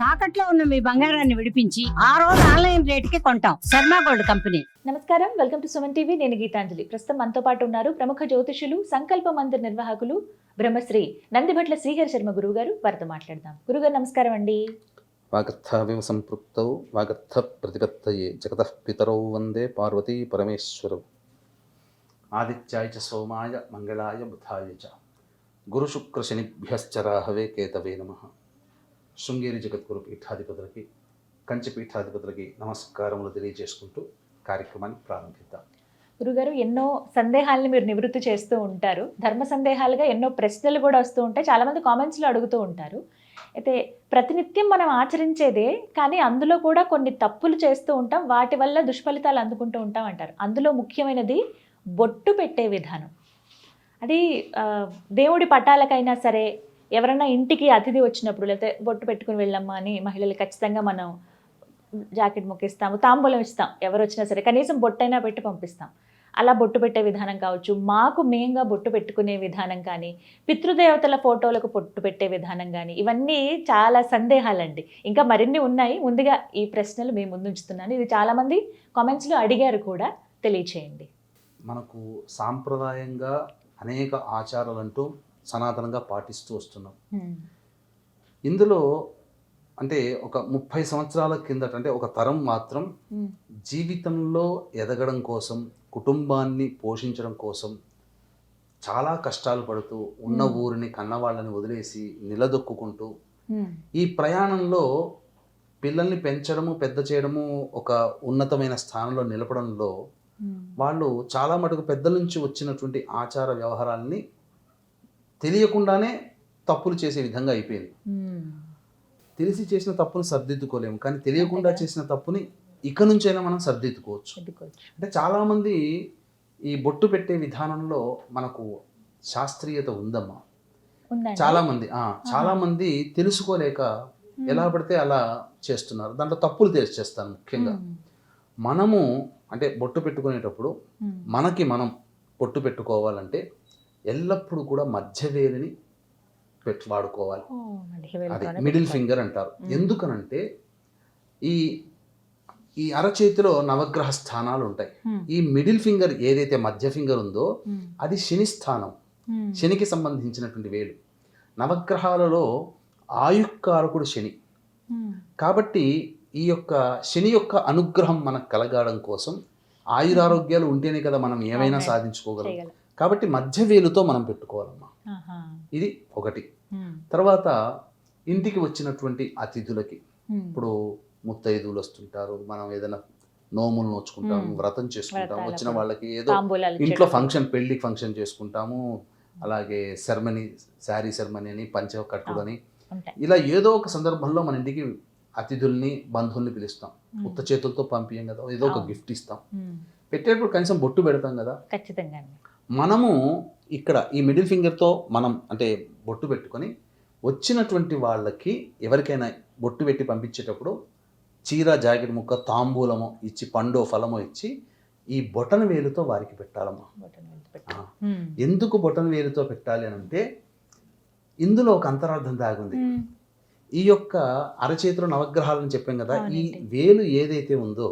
తాకట్లో ఉన్న మీ బంగారాన్ని విడిపించి ఆ రోజు ఆన్లైన్ రేటుకి కొంటాం. Sharma gold company. నమస్కారం. Welcome to Suman TV. నేను గీతాంజలి. ప్రస్తుతం మనతో పాటు ఉన్నారు ప్రముఖ జ్యోతిషులు సంకల్ప మందిర్ నిర్వాహకులు బ్రహ్మశ్రీ నందిభట్ల శ్రీహరి శర్మ గురువు గారు వారితో మాట్లాడదాం. గురుగారు నమస్కారం అండి. వాగర్థావివ సంపృక్తౌ వాగర్థ ప్రతిపత్తయే జగతః పితరౌ వందే పార్వతీ పరమేశ్వరౌ. ఆదిత్యాయ చ సోమాయ మంగళాయ బుధాయ చ. గురుశుక్రశనిభ్యశ్చ రాహవే కేతవే నమ. శృంగేరి జగద్గురు పీఠాధిపతులకి కంచి పీఠాధిపతులకి నమస్కారములు తెలియజేసుకుంటూ కార్యక్రమాన్ని ప్రారంభిద్దాం. గురుగారు ఎన్నో సందేహాలను మీరు నివృత్తి చేస్తూ ఉంటారు. ధర్మ సందేహాలుగా ఎన్నో ప్రశ్నలు కూడా వస్తూ ఉంటాయి. చాలామంది కామెంట్స్లో అడుగుతూ ఉంటారు. అయితే ప్రతినిత్యం మనం ఆచరించేదే కానీ అందులో కూడా కొన్ని తప్పులు చేస్తూ ఉంటాం. వాటి వల్ల దుష్ఫలితాలు అందుకుంటూ ఉంటాం అంటారు. అందులో ముఖ్యమైనది బొట్టు పెట్టే విధానం. అది దేవుడి పటాలకైనా సరే ఎవరైనా ఇంటికి అతిథి వచ్చినప్పుడు లేకపోతే బొట్టు పెట్టుకుని వెళ్ళమ్మా అని మహిళలు ఖచ్చితంగా మనం జాకెట్ మొక్కిస్తాము తాంబూలం ఇస్తాం. ఎవరు వచ్చినా సరే కనీసం బొట్టైనా పెట్టి పంపిస్తాం. అలా బొట్టు పెట్టే విధానం కావచ్చు మాకు మేంగా బొట్టు పెట్టుకునే విధానం కానీ పితృదేవతల ఫోటోలకు బొట్టు పెట్టే విధానం కానీ ఇవన్నీ చాలా సందేహాలండి. ఇంకా మరిన్ని ఉన్నాయి. ముందుగా ఈ ప్రశ్నలు మేము ముందుంచుతున్నాను ఇది చాలామంది కామెంట్స్లో అడిగారు కూడా తెలియచేయండి. మనకు సాంప్రదాయంగా అనేక ఆచారాలంటూ సనాతనంగా పాటిస్తూ వస్తున్నాం. ఇందులో అంటే ఒక ముప్పై సంవత్సరాల కిందట అంటే ఒక తరం మాత్రం జీవితంలో ఎదగడం కోసం కుటుంబాన్ని పోషించడం కోసం చాలా కష్టాలు పడుతూ ఉన్న. ఊరిని కన్నవాళ్ళని వదిలేసి నిలదొక్కుంటూ ఈ ప్రయాణంలో పిల్లల్ని పెంచడము పెద్ద చేయడము ఒక ఉన్నతమైన స్థానంలో నిలపడంలో వాళ్ళు చాలా మటుకు పెద్దల నుంచి వచ్చినటువంటి ఆచార వ్యవహారాలని తెలియకుండానే తప్పులు చేసే విధంగా అయిపోయింది. తెలిసి చేసిన తప్పుని సర్దిద్దుకోలేము. కానీ తెలియకుండా. చేసిన తప్పుని ఇక నుంచైనా మనం సర్దిద్దుకోవచ్చు. అంటే చాలామంది ఈ బొట్టు పెట్టే విధానంలో మనకు శాస్త్రీయత ఉందమ్మా. చాలా మంది ఆ, చాలా మంది తెలుసుకోలేక ఎలా పడితే అలా చేస్తున్నారు. దాంట్లో తప్పులు తెలిసి చేస్తాను ముఖ్యంగా. మనము అంటే బొట్టు పెట్టుకునేటప్పుడు మనకి మనం బొట్టు పెట్టుకోవాలంటే ఎల్లప్పుడూ కూడా మధ్య వేలిని పెట్టు వాడుకోవాలి. అది మిడిల్ ఫింగర్ అంటారు. ఎందుకనంటే ఈ ఈ అరచేతిలో నవగ్రహ స్థానాలు ఉంటాయి. ఈ మిడిల్ ఫింగర్ ఏదైతే మధ్య ఫింగర్ ఉందో అది శని స్థానం. శనికి సంబంధించినటువంటి వేలు. నవగ్రహాలలో ఆయుక్కారకుడు శని. కాబట్టి ఈ యొక్క శని యొక్క అనుగ్రహం మనకు కలగడం కోసం ఆయురారోగ్యాలు ఉంటేనే కదా మనం ఏమైనా. సాధించుకోగలం. కాబట్టి మధ్య వేలుతో మనం పెట్టుకోవాలమ్మా. ఇది ఒకటి. తర్వాత ఇంటికి వచ్చినటువంటి అతిథులకి. ఇప్పుడు ముత్తైదువులు వస్తుంటారు మనం ఏదైనా నోములు నోచుకుంటాము మ్మ్. వ్రతం వ్రతాల వచ్చిన. వాళ్ళకి ఏదో ఇంట్లో. ఫంక్షన్ పెళ్ళి ఫంక్షన్ చేసుకుంటాము అలాగే సెరమనీ శారీ సెరమనీ అని పంచ కట్టుడని ఇలా ఏదో ఒక సందర్భంలో మన ఇంటికి అతిథుల్ని బంధువుల్ని పిలుస్తాం. ఉత్త చేతులతో పంపించాం కదా ఏదో ఒక. గిఫ్ట్ ఇస్తాం. పెట్టేటప్పుడు కనీసం బొట్టు పెడతాం కదా ఖచ్చితంగా. మనము ఇక్కడ ఈ మిడిల్ ఫింగర్తో మనం అంటే బొట్టు పెట్టుకొని వచ్చినటువంటి వాళ్ళకి ఎవరికైనా బొట్టు పెట్టి పంపించేటప్పుడు చీర జాకెట్ ముక్క తాంబూలమో ఇచ్చి పండో ఫలమో ఇచ్చి ఈ బొటన వేలుతో వారికి పెట్టాలమ్మా. ఎందుకు బొటన వేలుతో పెట్టాలి అని అంటే ఇందులో ఒక అంతరార్థం దాగుంది. ఈ యొక్క అరచేతిలో నవగ్రహాలని చెప్పాం కదా ఈ. వేలు ఏదైతే ఉందో.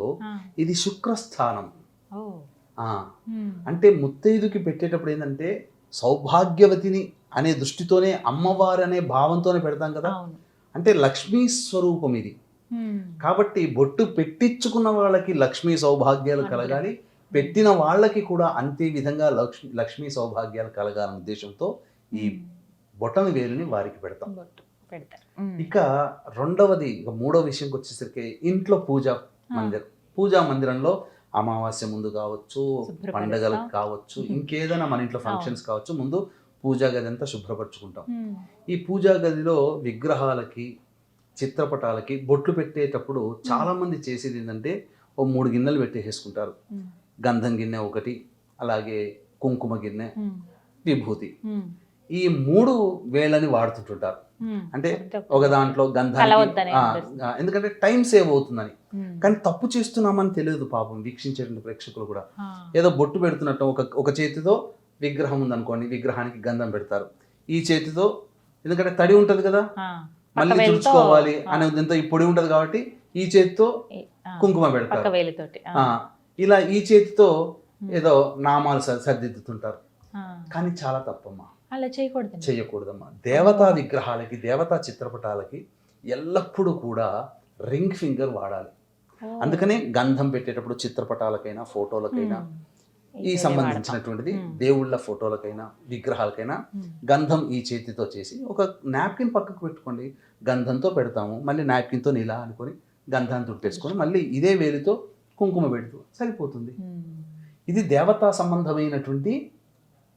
ఇది శుక్రస్థానం. అంటే ముత్తైదుకి పెట్టేటప్పుడు ఏంటంటే సౌభాగ్యవతిని అనే దృష్టితోనే అమ్మవారు అనే భావంతోనే పెడతాం కదా. అంటే లక్ష్మీ స్వరూపం ఇది. కాబట్టి బొట్టు పెట్టించుకున్న వాళ్ళకి లక్ష్మీ సౌభాగ్యాలు. కలగాలి. పెట్టిన వాళ్ళకి కూడా అంతే విధంగా లక్ష్మీ లక్ష్మీ సౌభాగ్యాలు కలగాలనే ఉద్దేశంతో ఈ. బొటన వేలుని వారికి పెడతాం. ఇక రెండవది ఇక మూడవ విషయంకి వచ్చేసరికి ఇంట్లో పూజ మందిరం. పూజా మందిరంలో అమావాస్య ముందు కావచ్చు. పండగలకు కావచ్చు. ఇంకేదైనా మన ఇంట్లో ఫంక్షన్స్ కావచ్చు ముందు పూజా గది అంతా శుభ్రపరచుకుంటాం. ఈ పూజా గదిలో విగ్రహాలకి చిత్రపటాలకి బొట్లు పెట్టేటప్పుడు చాలా మంది చేసేది ఏంటంటే ఓ మూడు గిన్నెలు పెట్టేసుకుంటారు ఉమ్. గంధం గిన్నె ఒకటి అలాగే కుంకుమ గిన్నె. విభూతి. ఈ మూడు వేళ్ళని వాడుతుంటుంటారు. అంటే. ఒక దాంట్లో గంధానికి ఎందుకంటే టైం సేవ్ అవుతుందని. కానీ తప్పు చేస్తున్నామని తెలియదు పాపం వీక్షించేటువంటి ప్రేక్షకులు కూడా. ఏదో బొట్టు పెడుతున్నట్టు ఒక ఒక చేతితో విగ్రహం ఉందనుకోండి విగ్రహానికి గంధం పెడతారు. ఈ చేతితో ఎందుకంటే తడి ఉంటుంది కదా. మళ్ళీ తుడుచుకోవాలి. అనే ఉద్దేశంతో ఈ పొడి ఉంటది కాబట్టి ఈ చేతితో కుంకుమ పెడతారు. ఇలా ఈ చేతితో ఏదో నామాలు సర్- సర్దిద్దుతుంటారు. కానీ చాలా తప్పమ్మా. అలా చేయకూడదు చేయకూడదమ్మా. దేవతా విగ్రహాలకి దేవతా చిత్రపటాలకి ఎల్లప్పుడూ కూడా రింగ్ ఫింగర్ వాడాలి. అందుకనే గంధం పెట్టేటప్పుడు చిత్రపటాలకైనా ఫోటోలకైనా ఈ సంబంధించినటువంటిది దేవుళ్ళ ఫోటోలకైనా విగ్రహాలకైనా గంధం ఈ చేతితో చేసి ఒక నాప్కిన్ పక్కకు పెట్టుకోండి. గంధంతో పెడతాము. మళ్ళీ నాప్కిన్తో ఇలా అనుకొని గంధాన్ని తుట్టేసుకొని మళ్ళీ ఇదే వేలితో కుంకుమ పెడుతూ సరిపోతుంది. ఇది దేవతా సంబంధమైనటువంటి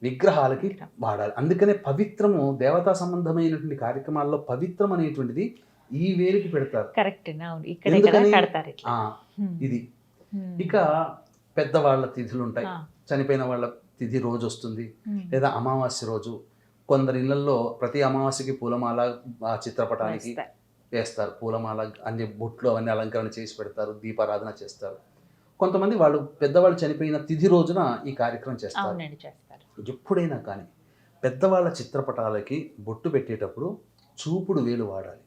విగ్రహాలకి వాడాలి. అందుకనే పవిత్రము దేవతా సంబంధమైనటువంటి కార్యక్రమాల్లో పవిత్రం అనేటువంటిది ఈ వేలికి పెడతారు. కరెక్ట్ అవును. ఇక్కడ. ఇది. ఇక పెద్దవాళ్ళ తిథులు ఉంటాయి. చనిపోయిన వాళ్ళ తిథి రోజు వస్తుంది. లేదా అమావాస్య రోజు. కొందరి ఇళ్ళలో ప్రతి అమావాస్యకి పూలమాల ఆ చిత్రపటానికి వేస్తారు. పూలమాల అన్ని బొట్లు అవన్నీ అలంకరణ చేసి పెడతారు. దీపారాధన చేస్తారు. కొంతమంది వాళ్ళు పెద్దవాళ్ళు చనిపోయిన తిథి రోజున ఈ కార్యక్రమం చేస్తారు. ఎప్పుడైనా కానీ పెద్దవాళ్ళ చిత్రపటాలకి బొట్టు పెట్టేటప్పుడు చూపుడు వేలు వాడాలి.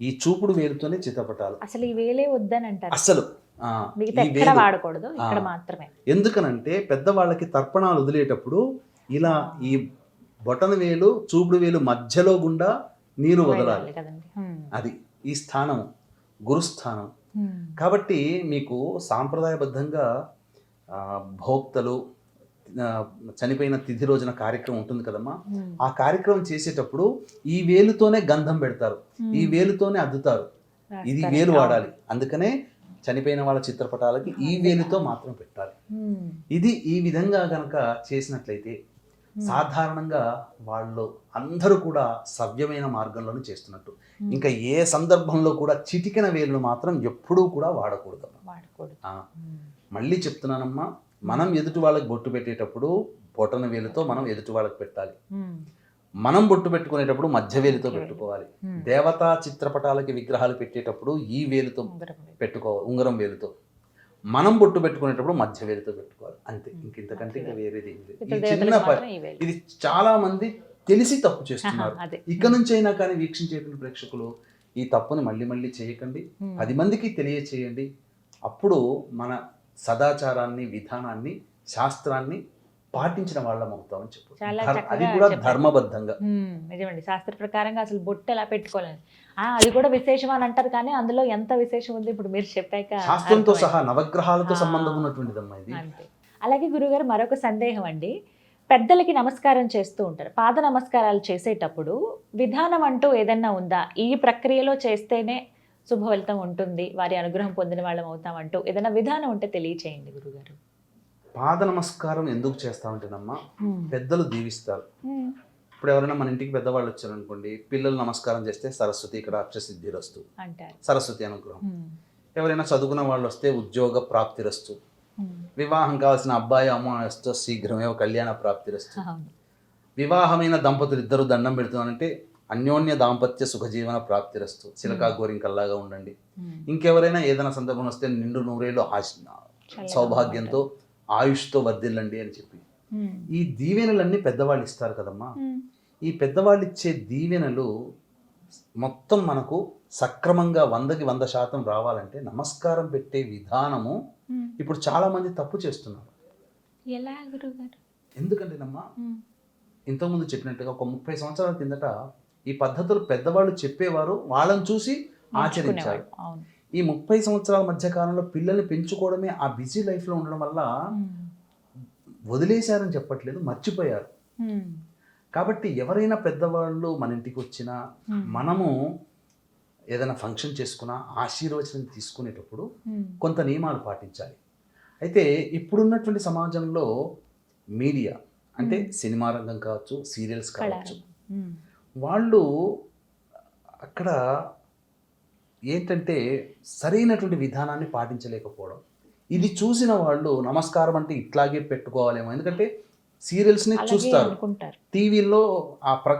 ఈ చూపుడు వేలుతోనే చిత్రపటాలు అసలు ఈ వేలే వద్దని అంటారు అసలు వాడకూడదు ఇక్కడ. మాత్రమే ఎందుకనంటే పెద్దవాళ్ళకి తర్పణాలు వదిలేటప్పుడు ఇలా ఈ బొటన వేలు చూపుడు వేలు మధ్యలో గుండా నీరు వదలాలి. అది ఈ స్థానం గురుస్థానం. కాబట్టి మీకు సాంప్రదాయబద్ధంగా భోక్తలు చనిపోయిన తిథి రోజున కార్యక్రమం ఉంటుంది కదమ్మా. ఆ కార్యక్రమం చేసేటప్పుడు ఈ వేలుతోనే గంధం పెడతారు ఈ. వేలుతోనే అద్దుతారు ఇది. వేలు. వాడాలి అందుకనే చనిపోయిన వాళ్ళ చిత్రపటాలకి ఈ వేలుతో మాత్రం పెట్టాలి. ఇది ఈ విధంగా గనక చేసినట్లయితే సాధారణంగా వాళ్ళు అందరూ కూడా సవ్యమైన మార్గంలోనే చేస్తున్నట్టు. ఇంకా ఏ సందర్భంలో కూడా చిటికెన వేలును మాత్రం ఎప్పుడూ కూడా వాడకూడదు. మళ్ళీ చెప్తున్నానమ్మా మనం ఎదుటి వాళ్ళకి బొట్టు పెట్టేటప్పుడు బొటన వేలుతో మనం ఎదుటి వాళ్ళకి పెట్టాలి. మనం బొట్టు పెట్టుకునేటప్పుడు మధ్య వేలుతో. పెట్టుకోవాలి. దేవతా చిత్రపటాలకి విగ్రహాలు పెట్టేటప్పుడు ఈ వేలుతో. పెట్టుకోవాలి ఉంగరం వేలుతో. మనం బొట్టు పెట్టుకునేటప్పుడు మధ్య వేలుతో పెట్టుకోవాలి. అంతే. ఇంక ఇంతకంటే ఇంకా వేరేది ఈ చిన్న. ఇది చాలా మంది తెలిసి తప్పు చేస్తున్నారు. అదే. ఇక నుంచి అయినా కానీ వీక్షించేటువంటి ప్రేక్షకులు ఈ తప్పుని మళ్ళీ మళ్ళీ చేయకండి. పది మందికి తెలియచేయండి. అప్పుడు మన సదాచారాన్ని విధానాన్ని శాస్త్రాన్ని పాటించిన వాళ్ళం అవుతామని చెప్పు. చాలా ధర్- చక్కగా అది కూడా. ధర్మబద్ధంగా. నిజమండి. శాస్త్ర ప్రకారంగా అసలు బొట్టు ఎలా పెట్టుకోవాలని. ఆ, అది కూడా విశేషం అని అంటారు కానీ అందులో ఎంత విశేషం ఉంది ఇప్పుడు మీరు చెప్పాక శాస్త్రంతో. సహా నవగ్రహాలతో. సంబంధం ఉన్నటువంటిదమ్మా ఇది. అలాగే గురుగారు మరొక సందేహం అండి. పెద్దలకి నమస్కారం చేస్తూ ఉంటారు. పాద నమస్కారాలు చేసేటప్పుడు విధానం అంటూ ఏదన్నా ఉందా? ఈ ప్రక్రియలో చేస్తేనే శుభ ఫలితం ఉంటుంది వారి అనుగ్రహం పొందిన వాళ్ళం అవుతామంటూ ఏదైనా విధానం ఉంటే తెలియచేయండి గురుగారు. పాద నమస్కారం ఎందుకు చేస్తామంటేనమ్మా పెద్దలు దీవిస్తారు. ఇప్పుడు ఎవరైనా మన ఇంటికి పెద్దవాళ్ళు వచ్చారనుకోండి పిల్లలు నమస్కారం చేస్తే సరస్వతి ఇక్కడ అక్షసిద్ధిరస్తు అంటారు. సరస్వతి అనుగ్రహం. ఎవరైనా చదువుకున్న వాళ్ళు వస్తే ఉద్యోగ ప్రాప్తిరస్తు హ్మ్, వివాహం కావాల్సిన అబ్బాయి అమ్మాయితో శీఘ్రమే కళ్యాణ ప్రాప్తిరస్తు. అవును. వివాహమైన దంపతులు ఇద్దరు దండం పెడుతున్నారంటే అన్యోన్య దాంపత్య సుఖజీవన ప్రాప్తిరస్తు. చిలకా గోరింకల్లాగా ఉండండి. హ్మ్, ఇంకెవరైనా ఏదైనా సందర్భం వస్తే నిండు నూరేళ్ళు సౌభాగ్యంతో ఆయుష్తో వర్ధిల్లండి అని చెప్పి. హ్మ్, ఈ దీవెనలన్నీ పెద్దవాళ్ళు ఇస్తారు కదమ్మా. ఈ పెద్దవాళ్ళు ఇచ్చే దీవెనలు మొత్తం మనకు సక్రమంగా వందకి వంద శాతం రావాలంటే నమస్కారం పెట్టే విధానము. ఇప్పుడు చాలా మంది తప్పు చేస్తున్నారు. ఎలా గురుగారు ఎందుకంటేనమ్మా ఇంతకుముందు చెప్పినట్టుగా ఒక ముప్పై సంవత్సరాల కిందట ఈ పద్ధతులు పెద్దవాళ్ళు చెప్పేవారు వాళ్ళని చూసి ఆచరించారు. ఈ ముప్పై సంవత్సరాల మధ్య కాలంలో పిల్లల్ని పెంచుకోవడమే ఆ బిజీ లైఫ్లో ఉండడం వల్ల వదిలేశారని చెప్పట్లేదు మర్చిపోయారు. కాబట్టి ఎవరైనా పెద్దవాళ్ళు మన ఇంటికి వచ్చినా. మనము ఏదైనా ఫంక్షన్ చేసుకున్నా ఆశీర్వచనం తీసుకునేటప్పుడు కొంత నియమాలు పాటించాలి. అయితే ఇప్పుడున్నటువంటి సమాజంలో మీడియా అంటే. సినిమా రంగం కావచ్చు సీరియల్స్ కావచ్చు వాళ్ళు అక్కడ ఏంటంటే సరైనటువంటి విధానాన్ని పాటించలేకపోవడం. ఇది చూసిన వాళ్ళు నమస్కారం అంటే ఇట్లాగే పెట్టుకోవాలేమో. ఎందుకంటే సీరియల్స్ని చూస్తారు. టీవీలో ఆ ప్ర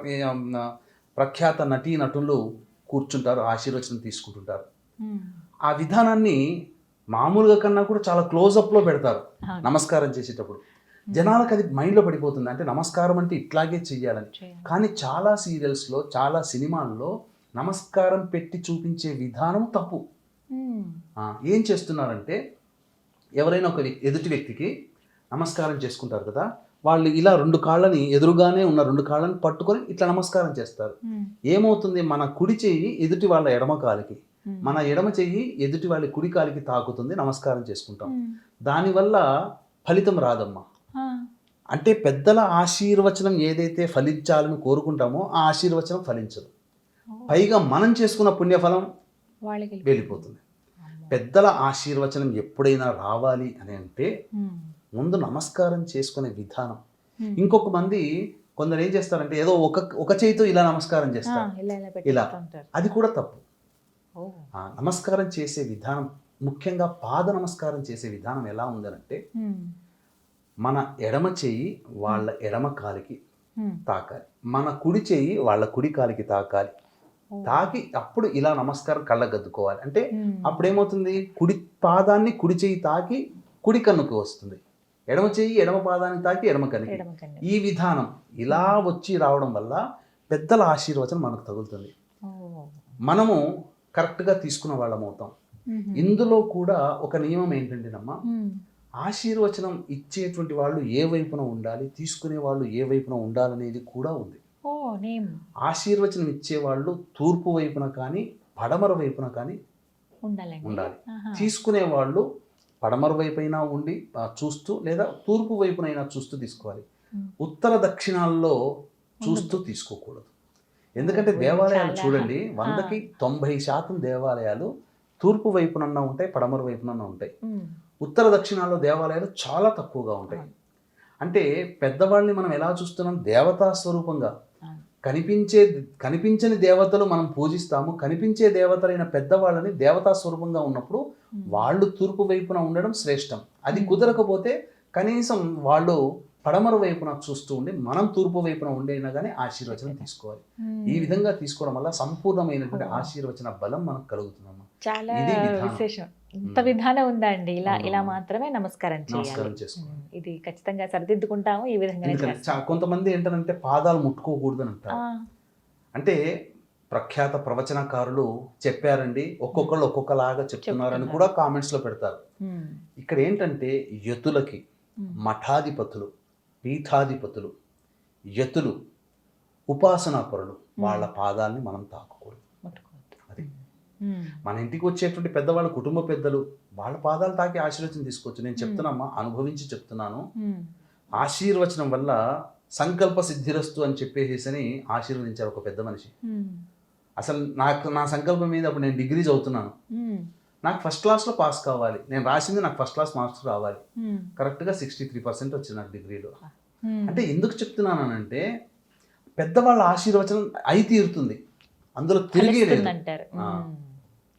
ఆ, ప్రఖ్యాత నటీ నటులు కూర్చుంటారు ఆశీర్వచనం తీసుకుంటుంటారు. ఆ విధానాన్ని మామూలుగా కన్నా కూడా చాలా క్లోజప్లో పెడతారు. నమస్కారం చేసేటప్పుడు. జనాలకు అది మైండ్లో పడిపోతుంది అంటే నమస్కారం అంటే ఇట్లాగే చెయ్యాలని. కానీ చాలా సీరియల్స్లో చాలా సినిమాల్లో నమస్కారం పెట్టి చూపించే విధానం తప్పు. ఆ, ఏం చేస్తున్నారంటే ఎవరైనా ఒక ఎదుటి వ్యక్తికి నమస్కారం చేసుకుంటారు కదా వాళ్ళు ఇలా రెండు కాళ్ళని ఎదురుగానే ఉన్న రెండు కాళ్ళని పట్టుకొని ఇట్లా నమస్కారం చేస్తారు మ్మ్. ఏమవుతుంది మన కుడి చెయ్యి ఎదుటి వాళ్ళ ఎడమ కాలికి. మన ఎడమ చెయ్యి ఎదుటి వాళ్ళ కుడి కాలికి తాకుతుంది నమస్కారం చేసుకుంటాం. దానివల్ల ఫలితం రాదమ్మా. అంటే పెద్దల ఆశీర్వచనం ఏదైతే ఫలించాలని కోరుకుంటామో ఆ ఆశీర్వచనం ఫలించదు. పైగా మనం చేసుకున్న పుణ్యఫలం వెళ్ళిపోతుంది. పెద్దల ఆశీర్వచనం ఎప్పుడైనా రావాలి అని అంటే. ముందు నమస్కారం చేసుకునే విధానం. ఇంకొక మంది కొందరు ఏం చేస్తారంటే ఏదో ఒక ఒక చేయితో ఇలా నమస్కారం చేస్తారు. ఇలా అది కూడా తప్పు. నమస్కారం చేసే విధానం ముఖ్యంగా పాద నమస్కారం చేసే విధానం ఎలా ఉందనంటే. మన ఎడమ చెయ్యి వాళ్ళ ఎడమ కాలికి. తాకాలి మన కుడి చెయ్యి వాళ్ళ కుడి కాలికి తాకాలి. తాకి అప్పుడు ఇలా నమస్కారం కళ్ళగద్దుకోవాలి అంటే మ్మ్. అప్పుడు ఏమవుతుంది కుడి పాదాన్ని కుడి చెయ్యి తాకి కుడి కన్నుకు వస్తుంది ఎడమ చెయ్యి ఎడమ పాదాన్ని తాకి ఎడమ కన్నుకి. ఈ విధానం ఇలా వచ్చి రావడం వల్ల పెద్దల ఆశీర్వచనం మనకు తగులుతుంది. మనము కరెక్ట్గా తీసుకున్న వాళ్ళం అవుతాం. ఇందులో కూడా ఒక నియమం ఏంటంటేనమ్మా మ్మ్. ఆశీర్వచనం ఇచ్చేటువంటి వాళ్ళు ఏ వైపున ఉండాలి తీసుకునే వాళ్ళు ఏ వైపున ఉండాలనేది కూడా ఉంది. ఆశీర్వచనం ఇచ్చేవాళ్ళు తూర్పు వైపున కానీ పడమర వైపున కానీ ఉండాలి. తీసుకునే వాళ్ళు పడమర వైపైనా ఉండి చూస్తూ లేదా తూర్పు వైపునైనా చూస్తూ తీసుకోవాలి. ఉత్తర దక్షిణాల్లో చూస్తూ తీసుకోకూడదు. ఎందుకంటే దేవాలయాలు. చూడండి వందకి తొంభై శాతం దేవాలయాలు తూర్పు వైపునన్నా ఉంటాయి పడమర వైపునన్నా ఉంటాయి. ఉత్తర దక్షిణాల్లో దేవాలయాలు చాలా తక్కువగా ఉంటాయి. అంటే పెద్దవాళ్ళని మనం ఎలా చూస్తున్నాం దేవతా స్వరూపంగా. కనిపించే కనిపించని దేవతలు మనం పూజిస్తాము కనిపించే దేవతలైన పెద్దవాళ్ళని దేవతా స్వరూపంగా ఉన్నప్పుడు. వాళ్ళు తూర్పు వైపున ఉండడం శ్రేష్టం అది. కుదరకపోతే కనీసం వాళ్ళు పడమర వైపున చూస్తూ ఉండి మనం తూర్పు వైపున ఉండైనా కానీ ఆశీర్వచనం తీసుకోవాలి. ఈ విధంగా తీసుకోవడం వల్ల సంపూర్ణమైనటువంటి. ఆశీర్వచన బలం మనకు కలుగుతుందమ్మా చాలా. విశేషం ఇంత. విధానం ఉందా అండి ఇలా. ఇలా మాత్రమే నమస్కారం చేయాలి. ఇది ఖచ్చితంగా సరిదిద్దుకుంటాము ఈ. చా- కొంతమంది ఏంటంటే పాదాలు ముట్టుకోకూడదు అని అంటారు అంటే ప్రఖ్యాత ప్రవచనకారులు చెప్పారండి ఒక్కొక్కళ్ళు ఒక్కొక్కలాగా చెప్తున్నారని చెప్తున్నారు. కూడా కామెంట్స్లో పెడతారు. ఇక్కడ ఏంటంటే యతులకి. మఠాధిపతులు పీఠాధిపతులు యతులు ఉపాసనాపరులు వాళ్ళ పాదాలని మనం తాకకూడదు. మ్మ్. మన ఇంటికి వచ్చేటువంటి పెద్దవాళ్ళ కుటుంబ పెద్దలు వాళ్ళ పాదాలు తాకి ఆశీర్వచనం తీసుకోవచ్చు. నేను చెప్తున్నామా అనుభవించి చెప్తున్నాను. ఆశీర్వచనం వల్ల సంకల్ప సిద్ధిరస్తు అని చెప్పేసి అని ఆశీర్వదించారు ఒక పెద్ద మనిషి. అసలు నాకు నా సంకల్పం మీద అప్పుడు నేను డిగ్రీ చదువుతున్నాను. నాకు ఫస్ట్ క్లాస్లో పాస్ కావాలి. నేను రాసింది నాకు ఫస్ట్ క్లాస్ మార్క్స్ రావాలి. కరెక్ట్గా సిక్స్టీ త్రీ పర్సెంట్ వచ్చింది నాకు డిగ్రీలో. అంటే ఎందుకు చెప్తున్నానంటే పెద్దవాళ్ళ ఆశీర్వచనం అయి తీరుతుంది. అందులో తిరిగి లేదు.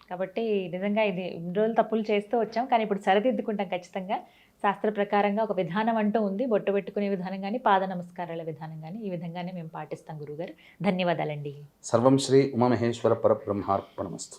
కాబట్టి నిజంగా ఇది ఇన్ని రోజులు తప్పులు చేస్తూ వచ్చాం. కానీ ఇప్పుడు సరిదిద్దుకుంటాం ఖచ్చితంగా. శాస్త్ర ప్రకారంగా ఒక విధానం అంటూ ఉంది. బొట్టు పెట్టుకునే విధానం కానీ పాద నమస్కారాల విధానం కానీ ఈ విధంగానే మేము పాటిస్తాం గురుగారు. ధన్యవాదాలండి. సర్వం శ్రీ ఉమామహేశ్వర పరబ్రహ్మార్పణమస్తు.